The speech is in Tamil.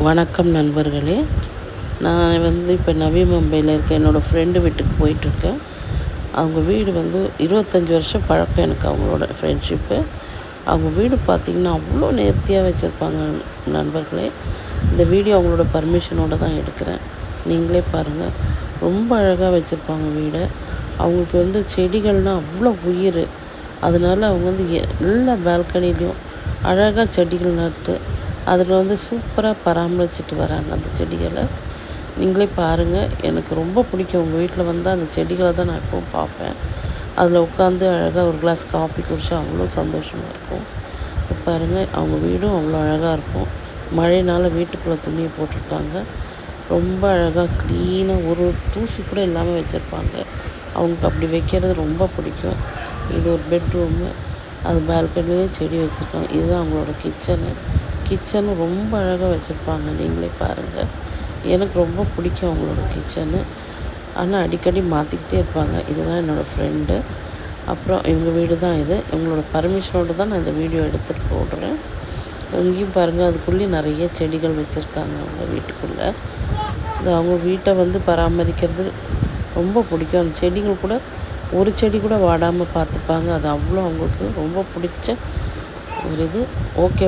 வணக்கம் நண்பர்களே. நான் வந்து இப்போ நவி மும்பையில் இருக்க என்னோடய ஃப்ரெண்டு வீட்டுக்கு போயிட்டுருக்கேன். அவங்க வீடு வந்து இருபத்தஞ்சி வருஷம் பழக்கம் எனக்கு அவங்களோட ஃப்ரெண்ட்ஷிப்பு அவங்க வீடு பார்த்திங்கன்னா அவ்வளோ நேர்த்தியாக வச்சுருப்பாங்க நண்பர்களே. இந்த வீடியோ அவங்களோட பர்மிஷனோடு தான் எடுக்கிறேன். நீங்களே பாருங்கள் ரொம்ப அழகாக வச்சுருப்பாங்க வீடை. அவங்களுக்கு வந்து செடிகள்னால் அவ்வளோ உயிர். அதனால அவங்க வந்து எல்லா பால்கனிலையும் அழகாக செடிகள் நட்டு அதில் வந்து சூப்பராக பராமரிச்சுட்டு வராங்க அந்த செடிகளை. நீங்களே பாருங்கள் எனக்கு ரொம்ப பிடிக்கும். உங்கள் வீட்டில் வந்தால் அந்த செடிகளை தான் நான் எப்பவும் பார்ப்பேன். அதில் உட்காந்து அழகாக ஒரு கிளாஸ் காஃபி குடிச்சா அவ்வளோ சந்தோஷமாக இருக்கும். பாருங்கள் அவங்க வீடும் அவ்வளோ அழகாக இருக்கும். மழைனால் வீட்டுக்குள்ளே துணியை போட்டிருக்காங்க. ரொம்ப அழகாக க்ளீனாக ஒரு தூசி கூட இல்லாமல் வச்சுருப்பாங்க. அவங்களுக்கு அப்படி வைக்கிறது ரொம்ப பிடிக்கும். இது ஒரு பெட்ரூமு அது பால்கனிலேயும் செடி வச்சுருக்காங்க. இதுதான் அவங்களோட கிச்சனு கிச்சனும் ரொம்ப அழகாக வச்சுருப்பாங்க. நீங்களே பாருங்கள் எனக்கு ரொம்ப பிடிக்கும் அவங்களோட கிச்சனு ஆனால் அடிக்கடி மாற்றிக்கிட்டே இருப்பாங்க. இதுதான் என்னோடய ஃப்ரெண்டு அப்புறம் இவங்க வீடு தான் இது. இவங்களோட பர்மிஷனோடு தான் நான் இந்த வீடியோ எடுத்துகிட்டு போடுறேன். இங்கேயும் பாருங்கள் அதுக்குள்ளேயும் நிறைய செடிகள் வச்சுருக்காங்க அவங்க வீட்டுக்குள்ளே. இந்த அவங்க வீட்டை வந்து பராமரிக்கிறது ரொம்ப பிடிக்கும். அந்த செடிகள் கூட ஒரு செடி கூட வாடாமல் பார்த்துப்பாங்க. அது அவ்வளோ அவங்களுக்கு ரொம்ப பிடிச்ச ஒரு இது. ஓகே